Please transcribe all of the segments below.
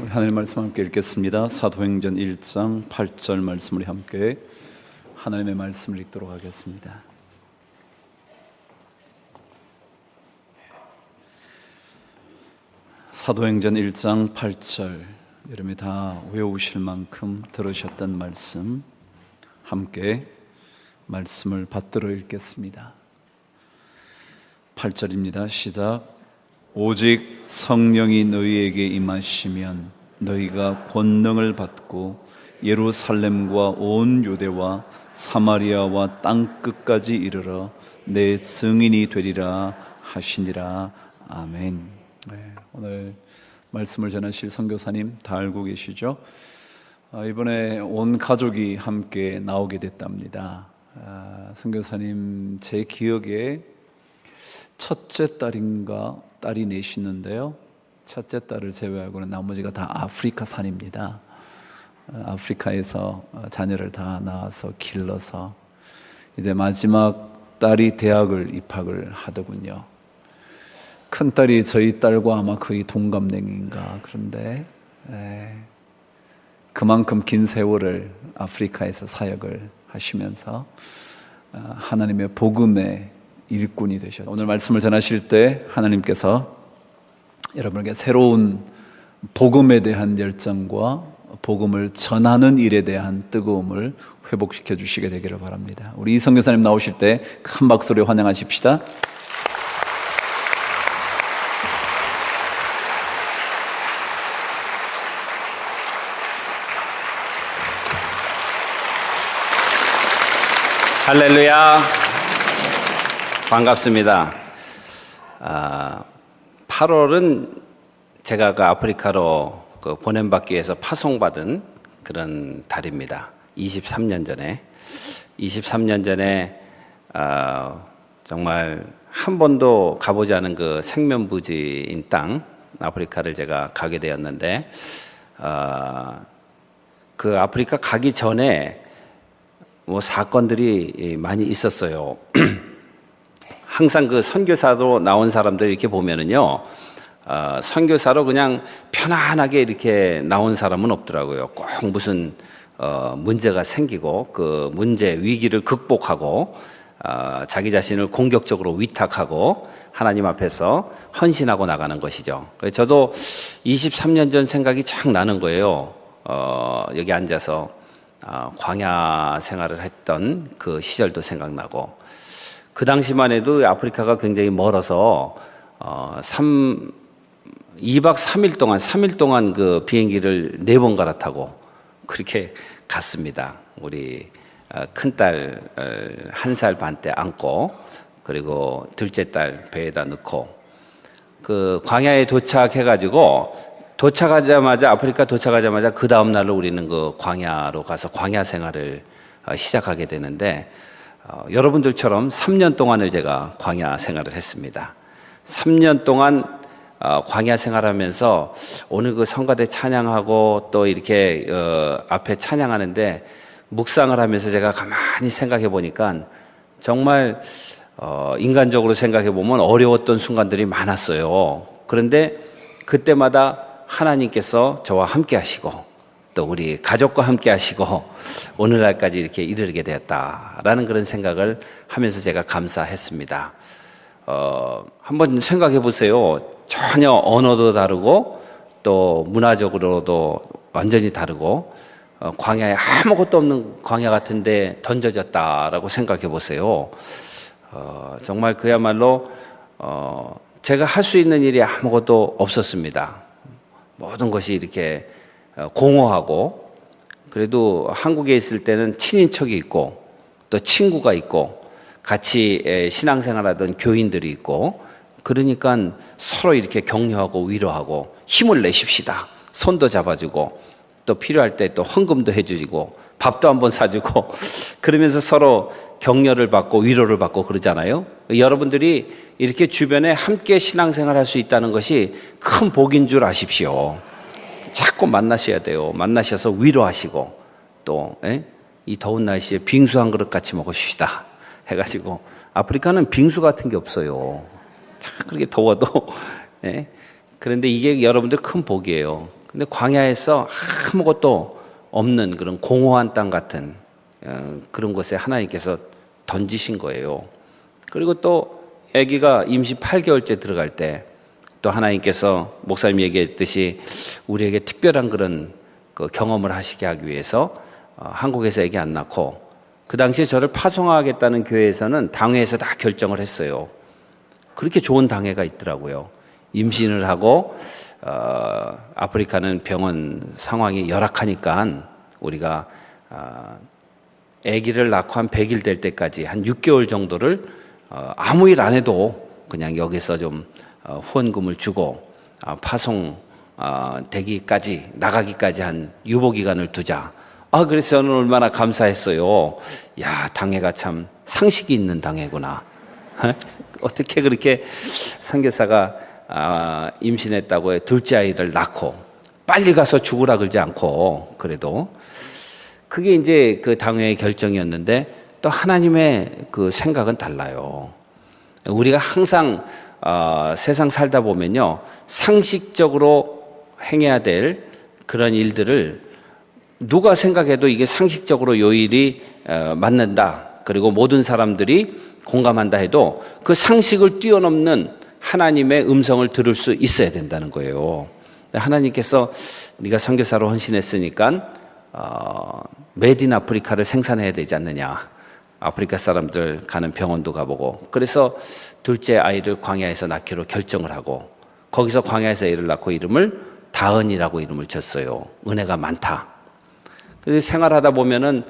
우리 하나님 말씀 함께 읽겠습니다. 사도행전 1장 8절 말씀을 함께 하나님의 말씀을 읽도록 하겠습니다. 사도행전 1장 8절 여러분이 다 외우실 만큼 들으셨던 말씀 함께 말씀을 받들어 읽겠습니다. 8절입니다. 시작. 오직 성령이 너희에게 임하시면 너희가 권능을 받고 예루살렘과 온 유대와 사마리아와 땅 끝까지 이르러 내 증인이 되리라 하시니라. 아멘. 네, 오늘 말씀을 전하실 선교사님 다 알고 계시죠? 아, 이번에 온 가족이 함께 나오게 됐답니다. 아, 선교사님 제 기억에 첫째 딸인가 딸이 넷이는데요. 첫째 딸을 제외하고는 나머지가 다 아프리카 산입니다. 아, 아프리카에서 자녀를 다 낳아서 길러서 이제 마지막 딸이 대학을 입학을 하더군요. 큰 딸이 저희 딸과 아마 거의 동갑내기인가 그런데 에, 그만큼 긴 세월을 아프리카에서 사역을 하시면서 어, 하나님의 복음의 일꾼이 되셨죠. 오늘 말씀을 전하실 때 하나님께서 여러분에게 새로운 복음에 대한 열정과 복음을 전하는 일에 대한 뜨거움을 회복시켜 주시게 되기를 바랍니다. 우리 이성 교사님 나오실 때 큰 박수로 환영하십시다. 할렐루야. 반갑습니다. 아, 8월은 제가 그 아프리카로 그 보냄받기 위해서 파송받은 그런 달입니다. 23년 전에. 23년 전에, 아, 정말 한 번도 가보지 않은 그 생면부지인 땅, 아프리카를 제가 가게 되었는데, 아, 그 아프리카 가기 전에 뭐 사건들이 많이 있었어요. 항상 그 선교사로 나온 사람들 이렇게 보면은요, 어, 선교사로 그냥 편안하게 이렇게 나온 사람은 없더라고요. 꼭 무슨 어, 문제가 생기고 그 문제 위기를 극복하고 어, 자기 자신을 공격적으로 위탁하고 하나님 앞에서 헌신하고 나가는 것이죠. 그래서 저도 23년 전 생각이 쫙 나는 거예요. 어, 여기 앉아서 어, 광야 생활을 했던 그 시절도 생각나고 그 당시만 해도 아프리카가 굉장히 멀어서 어, 3, 2박 3일 동안 3일 동안 그 비행기를 네 번 갈아타고 그렇게 갔습니다. 우리 어, 큰딸 한 살 반 때 안고 그리고 둘째 딸 배에다 넣고 그 광야에 도착해 가지고 도착하자마자 아프리카 도착하자마자 그 다음 날로 우리는 그 광야로 가서 광야 생활을 어, 시작하게 되는데 어, 여러분들처럼 3년 동안을 제가 광야 생활을 했습니다. 3년 동안 어, 광야 생활하면서 오늘 그 성가대 찬양하고 또 이렇게 어, 앞에 찬양하는데 묵상을 하면서 제가 가만히 생각해 보니까 정말 어, 인간적으로 생각해 보면 어려웠던 순간들이 많았어요. 그런데 그때마다 하나님께서 저와 함께 하시고 또 우리 가족과 함께 하시고 오늘날까지 이렇게 이르게 되었다라는 그런 생각을 하면서 제가 감사했습니다. 어, 한번 생각해 보세요. 전혀 언어도 다르고 또 문화적으로도 완전히 다르고 어, 광야에 아무것도 없는 광야 같은데 던져졌다라고 생각해 보세요. 어, 정말 그야말로 어, 제가 할 수 있는 일이 아무것도 없었습니다. 모든 것이 이렇게 어, 공허하고 그래도 한국에 있을 때는 친인척이 있고 또 친구가 있고 같이 신앙생활하던 교인들이 있고 그러니까 서로 이렇게 격려하고 위로하고 힘을 내십시다. 손도 잡아주고 또 필요할 때 또 헌금도 해주고 밥도 한번 사주고 그러면서 서로 격려를 받고 위로를 받고 그러잖아요. 여러분들이 이렇게 주변에 함께 신앙생활 할 수 있다는 것이 큰 복인 줄 아십시오. 자꾸 만나셔야 돼요. 만나셔서 위로하시고 또, 에? 이 더운 날씨에 빙수 한 그릇 같이 먹읍시다. 해가지고 아프리카는 빙수 같은 게 없어요. 참 그렇게 더워도. 에? 그런데 이게 여러분들 큰 복이에요. 근데 광야에서 아무것도 없는 그런 공허한 땅 같은 어, 그런 곳에 하나님께서 던지신 거예요. 그리고 또 아기가 임시 8개월째 들어갈 때 또 하나님께서 목사님 얘기했듯이 우리에게 특별한 그런 그 경험을 하시게 하기 위해서 어, 한국에서 아기 안 낳고 그 당시에 저를 파송하겠다는 교회에서는 당회에서 다 결정을 했어요. 그렇게 좋은 당회가 있더라고요. 임신을 하고 어, 아프리카는 병원 상황이 열악하니까 우리가 어, 아기를 낳고 한 100일 될 때까지 한 6개월 정도를 어, 아무 일 안 해도 그냥 여기서 좀 어, 후원금을 주고 어, 파송 어, 되기까지 나가기까지 한 유보 기간을 두자. 아 그래서 저는 얼마나 감사했어요. 야 당회가 참 상식이 있는 당회구나. 어떻게 그렇게 선교사가 아, 임신했다고 해 둘째 아이를 낳고 빨리 가서 죽으라 그러지 않고 그래도 그게 이제 그 당회의 결정이었는데 또 하나님의 그 생각은 달라요. 우리가 항상 어, 세상 살다 보면요 상식적으로 행해야 될 그런 일들을 누가 생각해도 이게 상식적으로 요 일이 어, 맞는다. 그리고 모든 사람들이 공감한다 해도 그 상식을 뛰어넘는 하나님의 음성을 들을 수 있어야 된다는 거예요. 하나님께서 네가 선교사로 헌신했으니까 어, 메딘 아프리카를 생산해야 되지 않느냐. 아프리카 사람들 가는 병원도 가보고 그래서 둘째 아이를 광야에서 낳기로 결정을 하고 거기서 광야에서 애를 낳고 이름을 다은이라고 이름을 줬어요. 은혜가 많다. 그래서 생활하다 보면은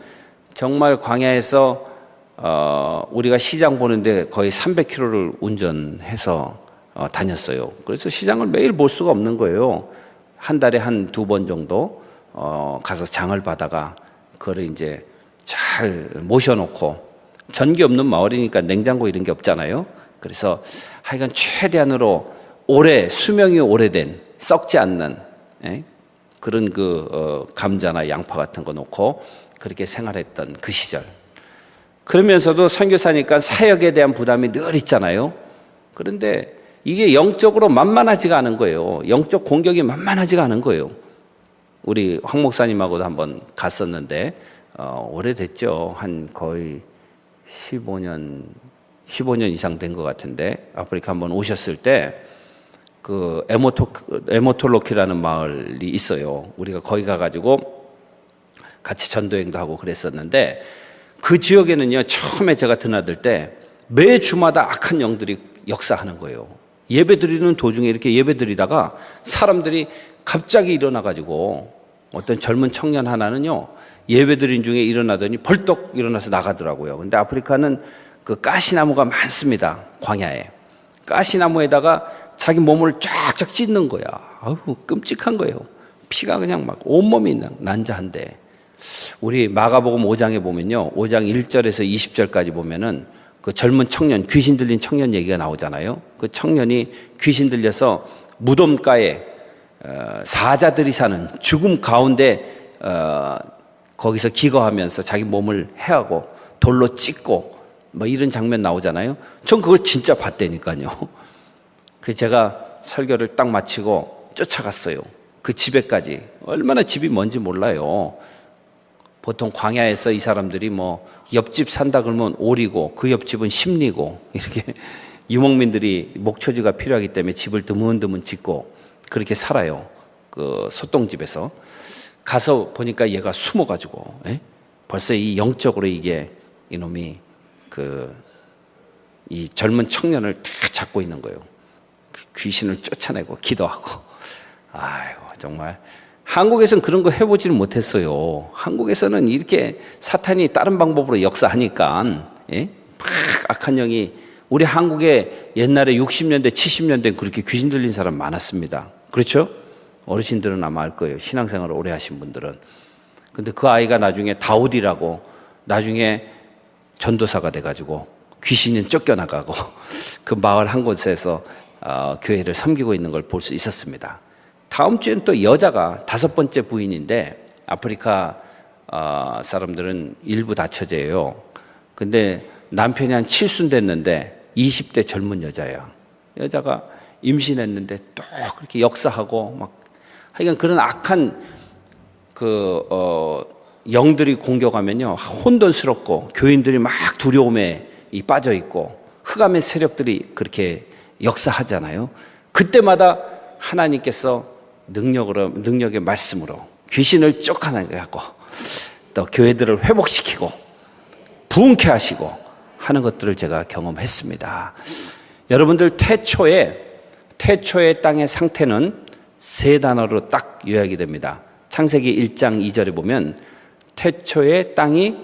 정말 광야에서 어, 우리가 시장 보는데 거의 300km를 운전해서 어, 다녔어요. 그래서 시장을 매일 볼 수가 없는 거예요. 한 달에 한 두 번 정도 어, 가서 장을 받아가 그거를 이제 잘 모셔놓고 전기 없는 마을이니까 냉장고 이런 게 없잖아요. 그래서 하여간 최대한으로 오래 수명이 오래된 썩지 않는 예? 그런 그 어, 감자나 양파 같은 거 놓고 그렇게 생활했던 그 시절. 그러면서도 선교사니까 사역에 대한 부담이 늘 있잖아요. 그런데 이게 영적으로 만만하지가 않은 거예요. 영적 공격이 만만하지가 않은 거예요. 우리 황 목사님하고도 한번 갔었는데 어, 오래됐죠. 한 거의 15년 15년 이상 된 것 같은데 아프리카 한번 오셨을 때 그 에모토 에모톨로키라는 마을이 있어요. 우리가 거기 가가지고 같이 전도행도 하고 그랬었는데 그 지역에는요 처음에 제가 드나들 때 매 주마다 악한 영들이 역사하는 거예요. 예배 드리는 도중에 이렇게 예배 드리다가 사람들이 갑자기 일어나 가지고 어떤 젊은 청년 하나는요 예배 드린 중에 일어나더니 벌떡 일어나서 나가더라고요. 근데 아프리카는 그 가시나무가 많습니다. 광야에. 가시나무에다가 자기 몸을 쫙쫙 찢는 거야. 아우, 끔찍한 거예요. 피가 그냥 막 온몸이 난- 난자한데. 우리 마가복음 5장에 보면요. 5장 1절에서 20절까지 보면은 그 젊은 청년, 귀신 들린 청년 얘기가 나오잖아요. 그 청년이 귀신 들려서 무덤가에 어, 사자들이 사는 죽음 가운데 어, 거기서 기거하면서 자기 몸을 해하고 돌로 찢고 뭐 이런 장면 나오잖아요. 전 그걸 진짜 봤다니까요. 그 제가 설교를 딱 마치고 쫓아갔어요. 그 집에까지 얼마나 집이 뭔지 몰라요. 보통 광야에서 이 사람들이 뭐 옆집 산다 그러면 오리고 그 옆집은 심리고 이렇게 유목민들이 목초지가 필요하기 때문에 집을 드문드문 짓고 그렇게 살아요. 그 소똥집에서 가서 보니까 얘가 숨어가지고 에? 벌써 이 영적으로 이게 이놈이 그 이 젊은 청년을 탁 잡고 있는 거예요. 귀신을 쫓아내고 기도하고 아이고 정말 한국에서는 그런 거 해보지를 못했어요. 한국에서는 이렇게 사탄이 다른 방법으로 역사하니까 예? 막 악한 영이 우리 한국에 옛날에 60년대 70년대 그렇게 귀신 들린 사람 많았습니다. 그렇죠? 어르신들은 아마 알 거예요. 신앙생활을 오래 하신 분들은. 근데 그 아이가 나중에 다우디라고 나중에 전도사가 돼가지고 귀신은 쫓겨나가고 그 마을 한 곳에서 어, 교회를 섬기고 있는 걸 볼 수 있었습니다. 다음 주에는 또 여자가 다섯 번째 부인인데 아프리카 어, 사람들은 일부 다처제예요. 근데 남편이 한 칠순 됐는데 20대 젊은 여자야. 여자가 임신했는데 또 그렇게 역사하고 막 하여간 그런 악한 그 어, 영들이 공격하면요 혼돈스럽고 교인들이 막 두려움에 이 빠져 있고 흑암의 세력들이 그렇게 역사하잖아요. 그때마다 하나님께서 능력으로 능력의 말씀으로 귀신을 쫓아내게 하고 또 교회들을 회복시키고 부흥케 하시고 하는 것들을 제가 경험했습니다. 여러분들 태초에 태초의 땅의 상태는 세 단어로 딱 요약이 됩니다. 창세기 1장 2절에 보면 태초의 땅이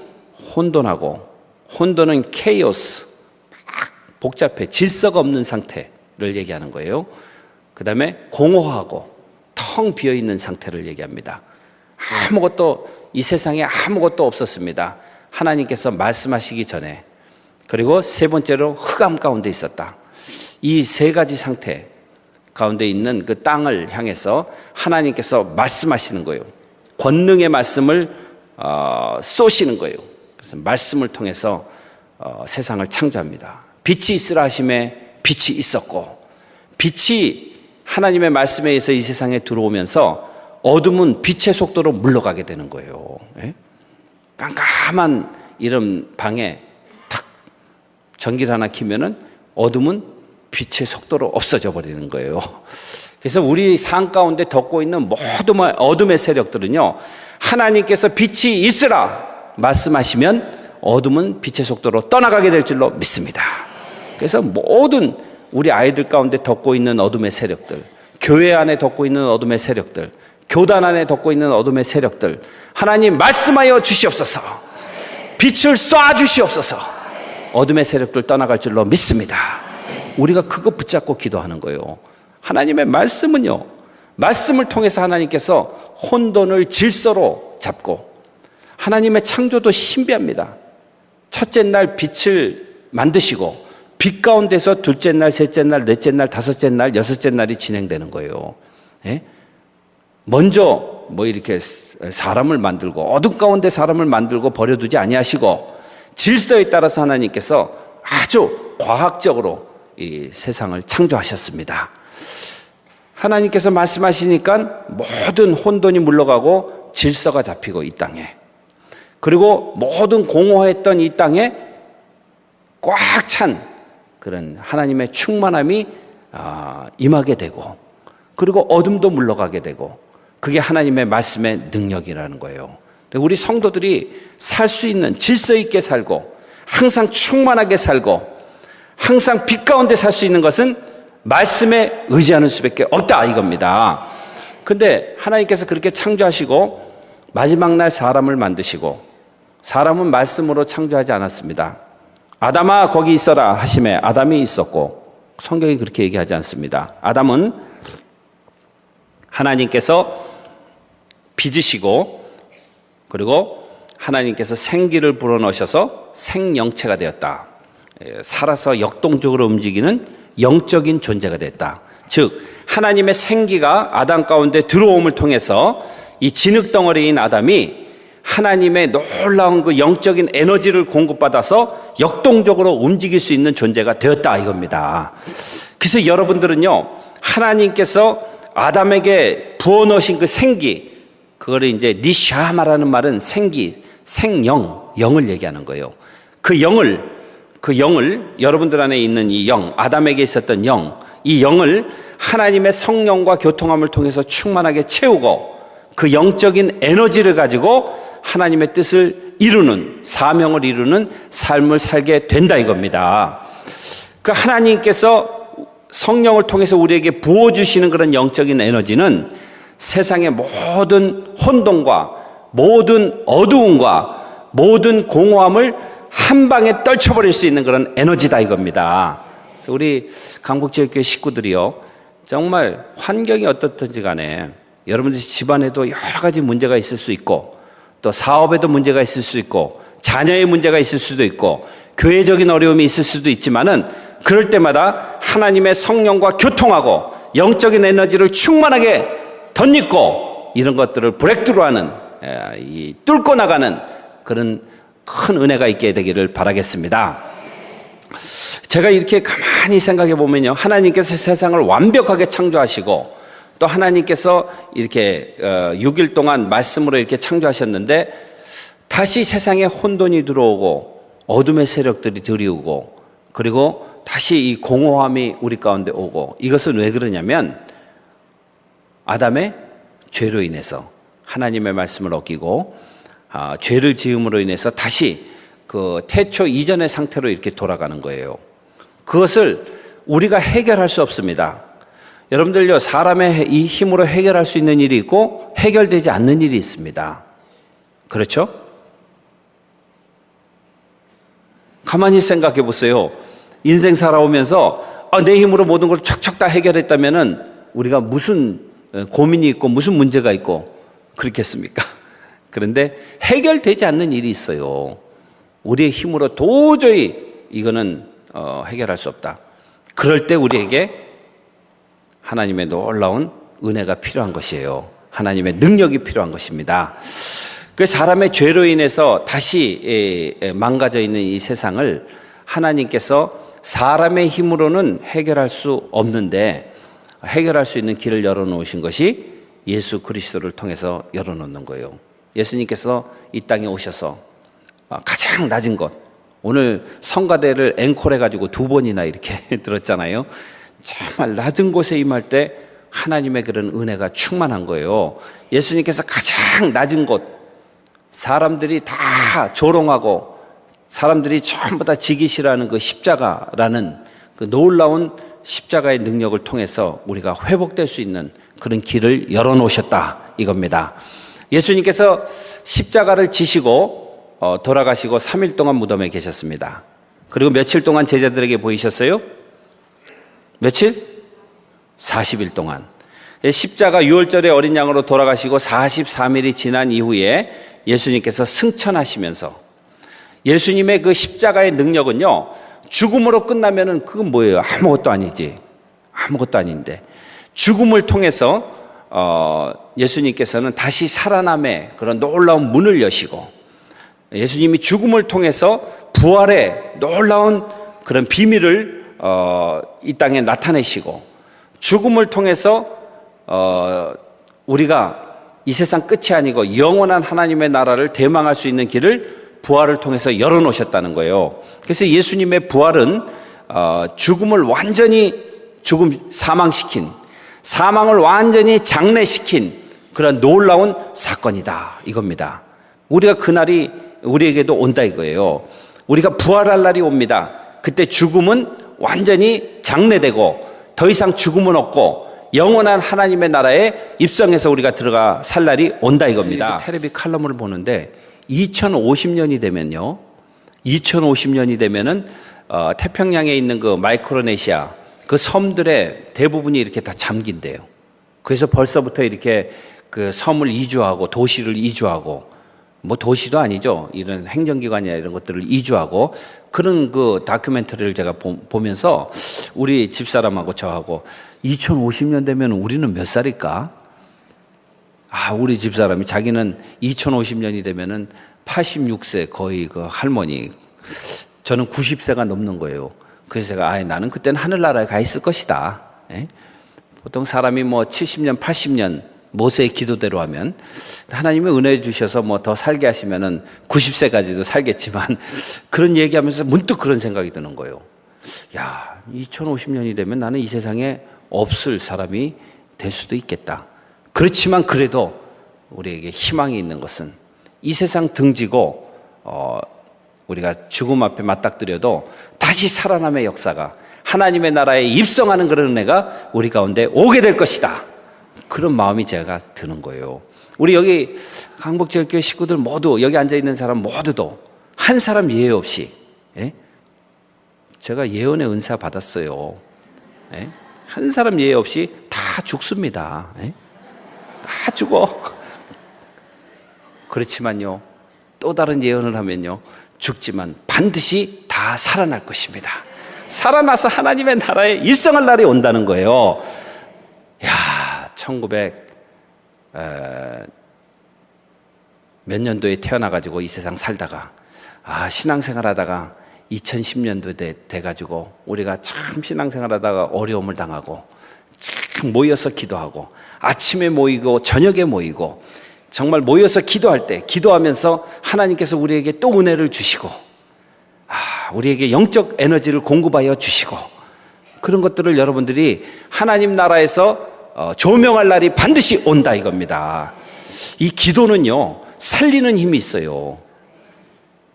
혼돈하고 혼돈은 케이오스 막 복잡해 질서가 없는 상태를 얘기하는 거예요. 그 다음에 공허하고 텅 비어 있는 상태를 얘기합니다. 아무것도 이 세상에 아무것도 없었습니다. 하나님께서 말씀하시기 전에 그리고 세 번째로 흑암 가운데 있었다. 이 세 가지 상태 가운데 있는 그 땅을 향해서 하나님께서 말씀하시는 거예요. 권능의 말씀을 어, 쏘시는 거예요. 그래서 말씀을 통해서 어, 세상을 창조합니다. 빛이 있으라 하심에 빛이 있었고 빛이 하나님의 말씀에 의해서 이 세상에 들어오면서 어둠은 빛의 속도로 물러가게 되는 거예요. 예? 깜깜한 이런 방에 탁 전기를 하나 키면은 어둠은 빛의 속도로 없어져 버리는 거예요. 그래서 우리 산 가운데 덮고 있는 모든 어둠의 세력들은요, 하나님께서 빛이 있으라 말씀하시면 어둠은 빛의 속도로 떠나가게 될 줄로 믿습니다. 그래서 모든 우리 아이들 가운데 덮고 있는 어둠의 세력들, 교회 안에 덮고 있는 어둠의 세력들, 교단 안에 덮고 있는 어둠의 세력들, 하나님 말씀하여 주시옵소서. 빛을 쏴 주시옵소서. 어둠의 세력들 떠나갈 줄로 믿습니다. 우리가 그거 붙잡고 기도하는 거예요. 하나님의 말씀은요, 말씀을 통해서 하나님께서 혼돈을 질서로 잡고, 하나님의 창조도 신비합니다. 첫째 날 빛을 만드시고, 빛 가운데서 둘째 날, 셋째 날, 넷째 날, 다섯째 날, 여섯째 날이 진행되는 거예요. 예? 먼저 뭐 이렇게 사람을 만들고 어둠 가운데 사람을 만들고 버려두지 아니하시고 질서에 따라서 하나님께서 아주 과학적으로 이 세상을 창조하셨습니다. 하나님께서 말씀하시니까 모든 혼돈이 물러가고 질서가 잡히고 이 땅에 그리고 모든 공허했던 이 땅에 꽉 찬 그런 하나님의 충만함이 아, 임하게 되고 그리고 어둠도 물러가게 되고 그게 하나님의 말씀의 능력이라는 거예요. 우리 성도들이 살 수 있는 질서 있게 살고 항상 충만하게 살고 항상 빛 가운데 살 수 있는 것은 말씀에 의지하는 수밖에 없다 이겁니다. 근데 하나님께서 그렇게 창조하시고 마지막 날 사람을 만드시고 사람은 말씀으로 창조하지 않았습니다. 아담아 거기 있어라 하심에 아담이 있었고 성경이 그렇게 얘기하지 않습니다. 아담은 하나님께서 빚으시고 그리고 하나님께서 생기를 불어넣으셔서 생영체가 되었다. 예, 살아서 역동적으로 움직이는 영적인 존재가 됐다. 즉 하나님의 생기가 아담 가운데 들어옴을 통해서 이 진흙 덩어리인 아담이 하나님의 놀라운 그 영적인 에너지를 공급받아서 역동적으로 움직일 수 있는 존재가 되었다 이겁니다. 그래서 여러분들은요 하나님께서 아담에게 부어 넣으신 그 생기 그거를 이제 니샤마라는 말은 생기, 생영, 영을 얘기하는 거예요. 그 영을 그 영을 여러분들 안에 있는 이 영, 아담에게 있었던 영, 이 영을 하나님의 성령과 교통함을 통해서 충만하게 채우고 그 영적인 에너지를 가지고 하나님의 뜻을 이루는 사명을 이루는 삶을 살게 된다 이겁니다. 그 하나님께서 성령을 통해서 우리에게 부어 주시는 그런 영적인 에너지는 세상의 모든 혼돈과 모든 어두움과 모든 공허함을 한 방에 떨쳐버릴 수 있는 그런 에너지다 이겁니다. 그래서 우리 강북지역교회 식구들이요. 정말 환경이 어떻든지 간에 여러분들 집안에도 여러 가지 문제가 있을 수 있고 또 사업에도 문제가 있을 수 있고 자녀의 문제가 있을 수도 있고 교회적인 어려움이 있을 수도 있지만은 그럴 때마다 하나님의 성령과 교통하고 영적인 에너지를 충만하게 덧입고 이런 것들을 브렉트루하는 이 뚫고 나가는 그런 큰 은혜가 있게 되기를 바라겠습니다. 제가 이렇게 가만히 생각해 보면요. 하나님께서 세상을 완벽하게 창조하시고 또 하나님께서 이렇게 6일 동안 말씀으로 이렇게 창조하셨는데 다시 세상에 혼돈이 들어오고 어둠의 세력들이 들이오고 그리고 다시 이 공허함이 우리 가운데 오고 이것은 왜 그러냐면 아담의 죄로 인해서 하나님의 말씀을 어기고 아, 죄를 지음으로 인해서 다시 그 태초 이전의 상태로 이렇게 돌아가는 거예요. 그것을 우리가 해결할 수 없습니다. 여러분들요, 사람의 이 힘으로 해결할 수 있는 일이 있고 해결되지 않는 일이 있습니다. 그렇죠? 가만히 생각해 보세요. 인생 살아오면서 아, 내 힘으로 모든 걸 척척 다 해결했다면은 우리가 무슨 고민이 있고 무슨 문제가 있고 그렇겠습니까? 그런데 해결되지 않는 일이 있어요. 우리의 힘으로 도저히 이거는 어, 해결할 수 없다. 그럴 때 우리에게 하나님의 놀라운 은혜가 필요한 것이에요. 하나님의 능력이 필요한 것입니다. 그 사람의 죄로 인해서 다시 망가져 있는 이 세상을 하나님께서 사람의 힘으로는 해결할 수 없는데 해결할 수 있는 길을 열어놓으신 것이 예수 그리스도를 통해서 열어놓는 거예요. 예수님께서 이 땅에 오셔서 가장 낮은 것, 오늘 성가대를 앵콜해 가지고 두 번이나 이렇게 들었잖아요. 정말 낮은 곳에 임할 때 하나님의 그런 은혜가 충만한 거예요. 예수님께서 가장 낮은 곳, 사람들이 다 조롱하고 사람들이 전부 다 지기 싫어하는 그 십자가라는 그 놀라운 십자가의 능력을 통해서 우리가 회복될 수 있는 그런 길을 열어 놓으셨다 이겁니다. 예수님께서 십자가를 지시고 어, 돌아가시고 3일 동안 무덤에 계셨습니다. 그리고 며칠 동안 제자들에게 보이셨어요? 며칠? 40일 동안. 십자가 6월절에 어린 양으로 돌아가시고 43일이 지난 이후에 예수님께서 승천하시면서 예수님의 그 십자가의 능력은요, 죽음으로 끝나면은 그건 뭐예요? 아무것도 아니지. 아무것도 아닌데. 죽음을 통해서 어, 예수님께서는 다시 살아남의 그런 놀라운 문을 여시고 예수님이 죽음을 통해서 부활의 놀라운 그런 비밀을 어, 이 땅에 나타내시고 죽음을 통해서 어, 우리가 이 세상 끝이 아니고 영원한 하나님의 나라를 대망할 수 있는 길을 부활을 통해서 열어놓으셨다는 거예요. 그래서 예수님의 부활은 어, 죽음을 완전히 죽음 사망시킨 사망을 완전히 장례시킨 그런 놀라운 사건이다 이겁니다. 우리가 그날이 우리에게도 온다 이거예요. 우리가 부활할 날이 옵니다. 그때 죽음은 완전히 장례되고 더 이상 죽음은 없고 영원한 하나님의 나라에 입성해서 우리가 들어가 살 날이 온다 이겁니다. 테레비 칼럼을 보는데 2050년이 되면요. 2050년이 되면은 어, 태평양에 있는 그 마이크로네시아 그 섬들의 대부분이 이렇게 다 잠긴대요. 그래서 벌써부터 이렇게 그 섬을 이주하고 도시를 이주하고 뭐 도시도 아니죠. 이런 행정기관이나 이런 것들을 이주하고 그런 그 다큐멘터리를 제가 보, 면서 우리 집사람하고 저하고 2050년 되면 우리는 몇 살일까? 아, 우리 집사람이 자기는 2050년이 되면은 86세 거의 그 할머니. 저는 90세가 넘는 거예요. 그래서 제가 아, 나는 그때는 하늘나라에 가 있을 것이다. 예? 보통 사람이 뭐 70년, 80년 모세의 기도대로 하면 하나님이 은혜 주셔서 뭐 더 살게 하시면은 90세까지도 살겠지만 그런 얘기하면서 문득 그런 생각이 드는 거예요. 야, 2050년이 되면 나는 이 세상에 없을 사람이 될 수도 있겠다. 그렇지만 그래도 우리에게 희망이 있는 것은 이 세상 등지고 어, 우리가 죽음 앞에 맞닥뜨려도 다시 살아남의 역사가 하나님의 나라에 입성하는 그런 은혜가 우리 가운데 오게 될 것이다. 그런 마음이 제가 드는 거예요. 우리 여기 강북지역교회 식구들 모두 여기 앉아 있는 사람 모두도 한 사람 예외 없이 예? 제가 예언의 은사 받았어요. 예? 한 사람 예외 없이 다 죽습니다. 예? 다 죽어. 그렇지만요, 또 다른 예언을 하면요, 죽지만 반드시 다 살아날 것입니다. 살아나서 하나님의 나라에 일성할 날이 온다는 거예요. 야, 1900 몇 년도에 태어나 가지고 이 세상 살다가 아 신앙생활 하다가 2010년도 돼, 돼 가지고 우리가 참 신앙생활 하다가 어려움을 당하고 참 모여서 기도하고 아침에 모이고 저녁에 모이고 정말 모여서 기도할 때 기도하면서 하나님께서 우리에게 또 은혜를 주시고 아, 우리에게 영적 에너지를 공급하여 주시고 그런 것들을 여러분들이 하나님 나라에서 어, 조명할 날이 반드시 온다 이겁니다. 이 기도는요 살리는 힘이 있어요.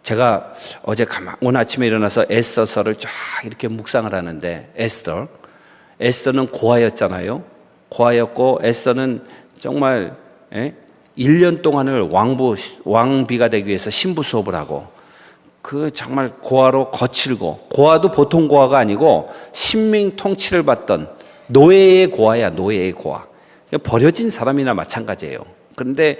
제가 어제 오늘 아침에 일어나서 에스더서를 쫙 이렇게 묵상을 하는데 에스더 에스더는 고아였잖아요. 고아였고 에스더는 정말 예? 1년 동안을 왕부 왕비가 되기 위해서 신부 수업을 하고 그 정말 고아로 거칠고 고아도 보통 고아가 아니고 신민 통치를 받던 노예의 고아야 노예의 고아 그냥 버려진 사람이나 마찬가지예요. 그런데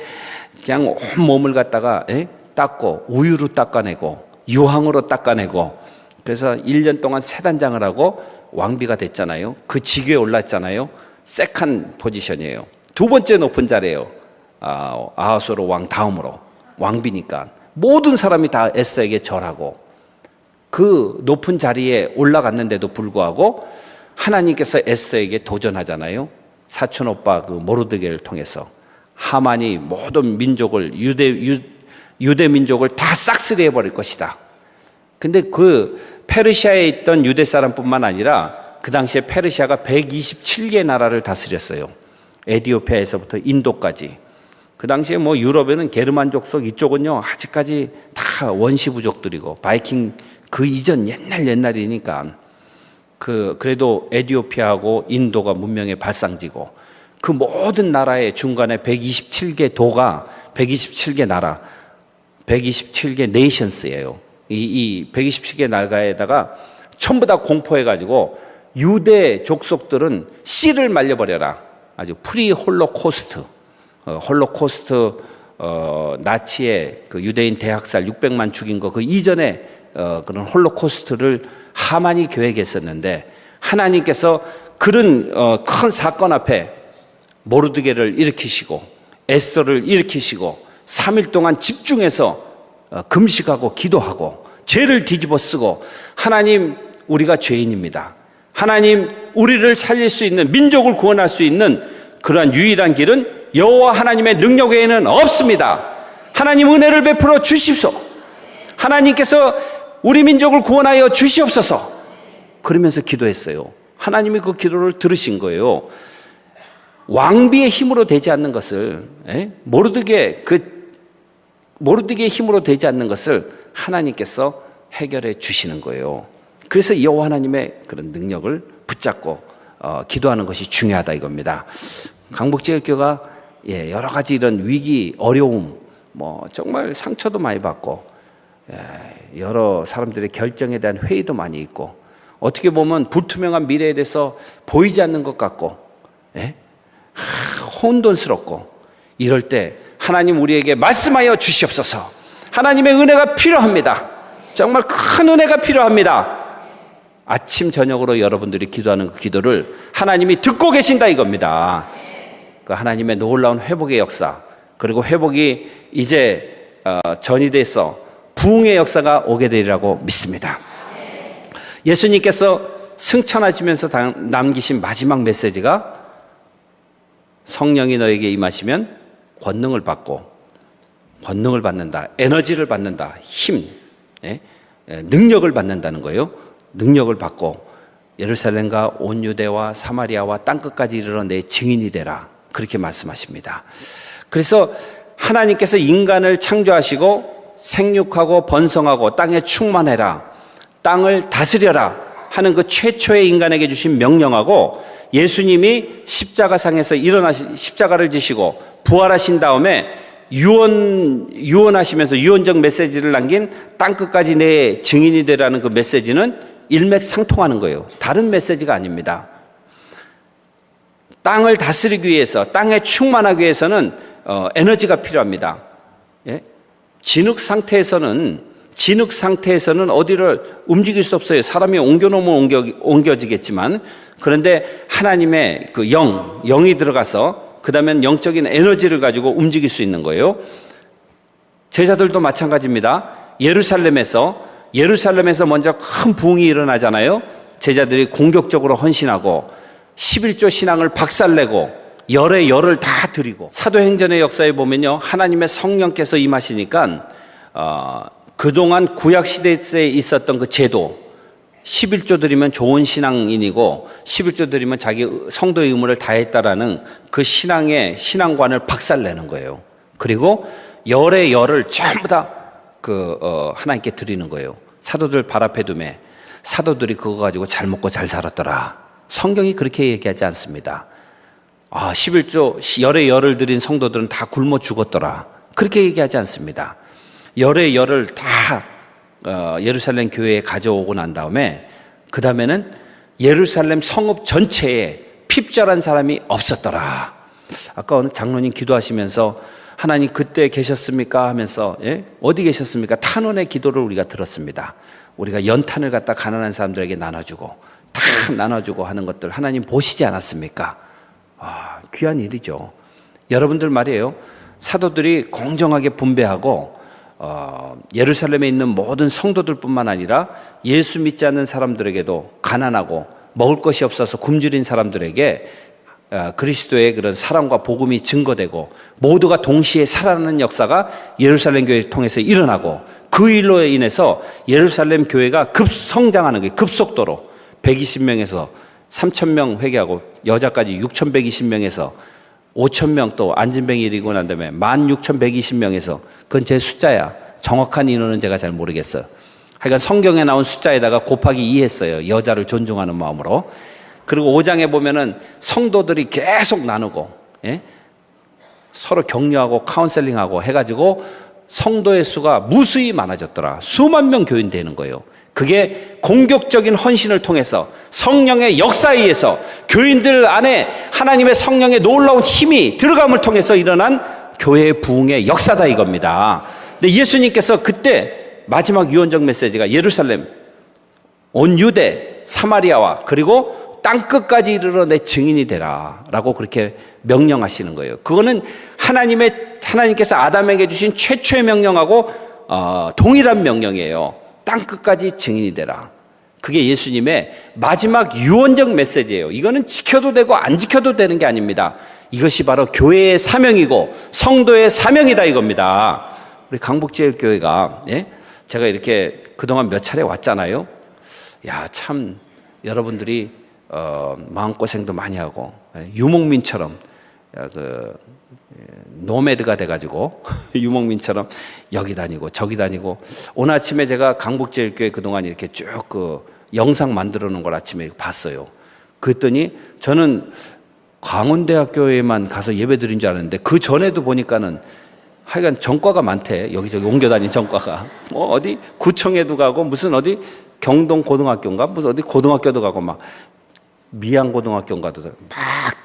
그냥 온 몸을 갖다가 예? 닦고 우유로 닦아내고 유황으로 닦아내고 그래서 1년 동안 세 단장을 하고 왕비가 됐잖아요. 그 직위에 올랐잖아요. 세컨 포지션이에요. 두 번째 높은 자리예요. 아, 아하수로 왕 다음으로 왕비니까 모든 사람이 다 에스더에게 절하고 그 높은 자리에 올라갔는데도 불구하고 하나님께서 에스더에게 도전하잖아요. 사촌 오빠 그 모르드게를 통해서 하만이 모든 민족을 유대 유, 유대 민족을 다 싹쓸이 해 버릴 것이다. 근데 그 페르시아에 있던 유대 사람뿐만 아니라 그 당시에 페르시아가 127개 나라를 다스렸어요. 에디오피아에서부터 인도까지. 그 당시에 뭐 유럽에는 게르만 족속 이쪽은요 아직까지 다 원시 부족들이고 바이킹 그 이전 옛날 옛날이니까 그 그래도 에디오피아하고 인도가 문명의 발상지고 그 모든 나라의 중간에 127개 도가 127개 나라 127개 네이션스예요. 이, 이 127개 나라에다가 전부 다 공포해가지고 유대 족속들은 씨를 말려버려라. 아주 프리 홀로코스트, 어, 홀로코스트 어, 나치의 그 유대인 대학살 600만 죽인 거 그 이전에 어, 그런 홀로코스트를 하만이 계획했었는데 하나님께서 그런 어, 큰 사건 앞에 모르드게를 일으키시고 에스더를 일으키시고 3일 동안 집중해서 어, 금식하고 기도하고 죄를 뒤집어 쓰고 하나님 우리가 죄인입니다. 하나님 우리를 살릴 수 있는 민족을 구원할 수 있는 그러한 유일한 길은 여호와 하나님의 능력 외에는 없습니다. 하나님 은혜를 베풀어 주십시오. 하나님께서 우리 민족을 구원하여 주시옵소서. 그러면서 기도했어요. 하나님이 그 기도를 들으신 거예요. 왕비의 힘으로 되지 않는 것을 에? 모르드게 그 모르드게의 힘으로 되지 않는 것을 하나님께서 해결해 주시는 거예요. 그래서 여호와 하나님의 그런 능력을 붙잡고 어, 기도하는 것이 중요하다 이겁니다. 강북제일교가 예, 여러 가지 이런 위기, 어려움, 뭐 정말 상처도 많이 받고 예, 여러 사람들의 결정에 대한 회의도 많이 있고 어떻게 보면 불투명한 미래에 대해서 보이지 않는 것 같고 예? 하, 혼돈스럽고 이럴 때 하나님 우리에게 말씀하여 주시옵소서. 하나님의 은혜가 필요합니다. 정말 큰 은혜가 필요합니다. 아침 저녁으로 여러분들이 기도하는 그 기도를 하나님이 듣고 계신다 이겁니다. 그 하나님의 놀라운 회복의 역사 그리고 회복이 이제 어, 전이 돼서 부흥의 역사가 오게 되리라고 믿습니다. 예수님께서 승천하시면서 남기신 마지막 메시지가 성령이 너에게 임하시면 권능을 받고 권능을 받는다, 에너지를 받는다, 힘, 예? 능력을 받는다는 거예요. 능력을 받고 예루살렘과 온 유대와 사마리아와 땅 끝까지 이르러 내 증인이 되라. 그렇게 말씀하십니다. 그래서 하나님께서 인간을 창조하시고 생육하고 번성하고 땅에 충만해라. 땅을 다스려라 하는 그 최초의 인간에게 주신 명령하고 예수님이 십자가상에서 일어나시 십자가를 지시고 부활하신 다음에 유언 유언하시면서 유언적 메시지를 남긴 땅 끝까지 내 증인이 되라는 그 메시지는 일맥상통하는 거예요. 다른 메시지가 아닙니다. 땅을 다스리기 위해서 땅에 충만하기 위해서는 어, 에너지가 필요합니다. 예? 진흙 상태에서는 진흙 상태에서는 어디를 움직일 수 없어요. 사람이 옮겨놓으면 옮겨, 옮겨지겠지만 그런데 하나님의 그 영, 영이 들어가서 그 다음엔 영적인 에너지를 가지고 움직일 수 있는 거예요. 제자들도 마찬가지입니다. 예루살렘에서 예루살렘에서 먼저 큰 부흥이 일어나잖아요. 제자들이 공격적으로 헌신하고 11조 신앙을 박살내고 열의 열을 다 드리고 사도행전의 역사에 보면요 하나님의 성령께서 임하시니까 어, 그동안 구약 시대 에 있었던 그 제도 11조 드리면 좋은 신앙인이고 11조 드리면 자기 성도의 의무를 다했다라는 그 신앙의 신앙관을 박살내는 거예요. 그리고 열의 열을 전부 다 그 어, 하나님께 드리는 거예요. 사도들 발 앞에 두매 사도들이 그거 가지고 잘 먹고 잘 살았더라. 성경이 그렇게 얘기하지 않습니다. 아, 11조 열의 열을 드린 성도들은 다 굶어 죽었더라. 그렇게 얘기하지 않습니다. 열의 열을 다 어, 예루살렘 교회에 가져오고 난 다음에 그 다음에는 예루살렘 성읍 전체에 핍절한 사람이 없었더라. 아까 오늘 장로님 기도하시면서 하나님 그때 계셨습니까 하면서 예? 어디 계셨습니까? 탄원의 기도를 우리가 들었습니다. 우리가 연탄을 갖다 가난한 사람들에게 나눠주고 다 나눠주고 하는 것들 하나님 보시지 않았습니까? 아, 귀한 일이죠. 여러분들 말이에요. 사도들이 공정하게 분배하고 어, 예루살렘에 있는 모든 성도들뿐만 아니라 예수 믿지 않는 사람들에게도 가난하고 먹을 것이 없어서 굶주린 사람들에게 어, 그리스도의 그런 사랑과 복음이 증거되고 모두가 동시에 살아나는 역사가 예루살렘 교회를 통해서 일어나고 그 일로 인해서 예루살렘 교회가 급성장하는 거예요. 급속도로 120명에서 3,000명 회개하고 여자까지 6,120명에서 5천 명또 안진뱅이 일이고 난 다음에 16,120명에서 그건 제 숫자야. 정확한 인원은 제가 잘 모르겠어요. 하여간 성경에 나온 숫자에다가 곱하기 2 했어요. 여자를 존중하는 마음으로. 그리고 5장에 보면은 성도들이 계속 나누고, 예? 서로 격려하고 카운셀링하고 해가지고 성도의 수가 무수히 많아졌더라. 수만 명 교인 되는 거예요. 그게 공격적인 헌신을 통해서 성령의 역사에 의해서 교인들 안에 하나님의 성령의 놀라운 힘이 들어감을 통해서 일어난 교회의 부흥의 역사다 이겁니다. 근데 예수님께서 그때 마지막 유언적 메시지가 예루살렘, 온 유대, 사마리아와 그리고 땅 끝까지 이르러 내 증인이 되라 라고 그렇게 명령하시는 거예요. 그거는 하나님의 하나님께서 아담에게 주신 최초의 명령하고 어, 동일한 명령이에요. 땅 끝까지 증인이 되라. 그게 예수님의 마지막 유언적 메시지예요. 이거는 지켜도 되고 안 지켜도 되는 게 아닙니다. 이것이 바로 교회의 사명이고 성도의 사명이다 이겁니다. 우리 강북제일교회가 예? 제가 이렇게 그동안 몇 차례 왔잖아요. 야, 참 여러분들이 어, 마음고생도 많이 하고 예, 유목민처럼 야, 그 예, 노매드가 돼가지고 유목민처럼 여기 다니고 저기 다니고 오늘 아침에 제가 강북제일교회 그동안 이렇게 쭉 그 영상 만들어 놓은 걸 아침에 봤어요. 그랬더니 저는 강원대학교에만 가서 예배 드린 줄 알았는데 그 전에도 보니까는 하여간 전과가 많대. 여기저기 옮겨 다닌 전과가. 뭐 어디 구청에도 가고 무슨 어디 경동 고등학교인가 무슨 어디 고등학교도 가고 막 미양 고등학교인가도 막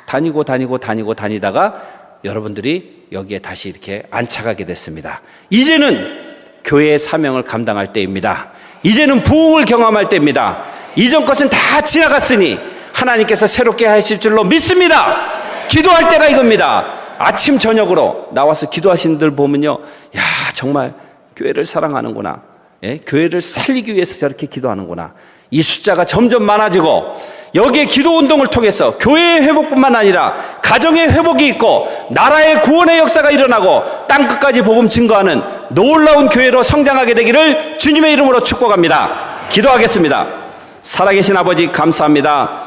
다니고 다니고 다니고 다니다가 여러분들이 여기에 다시 이렇게 안착하게 됐습니다. 이제는 교회의 사명을 감당할 때입니다. 이제는 부흥을 경험할 때입니다. 이전 것은 다 지나갔으니 하나님께서 새롭게 하실 줄로 믿습니다. 기도할 때가 이겁니다. 아침 저녁으로 나와서 기도하시는 들 보면요. 야, 정말 교회를 사랑하는구나. 예? 교회를 살리기 위해서 저렇게 기도하는구나. 이 숫자가 점점 많아지고 여기에 기도 운동을 통해서 교회의 회복뿐만 아니라 가정의 회복이 있고 나라의 구원의 역사가 일어나고 땅 끝까지 복음 증거하는 놀라운 교회로 성장하게 되기를 주님의 이름으로 축복합니다. 기도하겠습니다. 살아계신 아버지 감사합니다.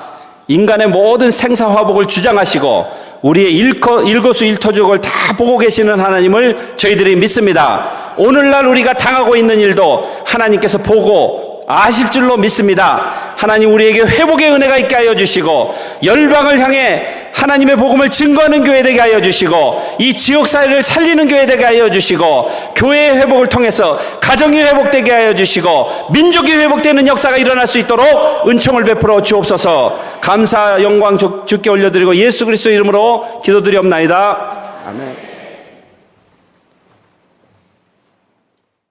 인간의 모든 생사화복을 주장하시고 우리의 일거, 일거수 일터족을 다 보고 계시는 하나님을 저희들이 믿습니다. 오늘날 우리가 당하고 있는 일도 하나님께서 보고 아실 줄로 믿습니다. 하나님 우리에게 회복의 은혜가 있게 하여 주시고 열방을 향해 하나님의 복음을 증거하는 교회 되게 하여 주시고 이 지역 사회를 살리는 교회 되게 하여 주시고 교회의 회복을 통해서 가정이 회복되게 하여 주시고 민족이 회복되는 역사가 일어날 수 있도록 은총을 베풀어 주옵소서. 감사 영광 주, 주께 올려드리고 예수 그리스도 이름으로 기도드리옵나이다. 아멘.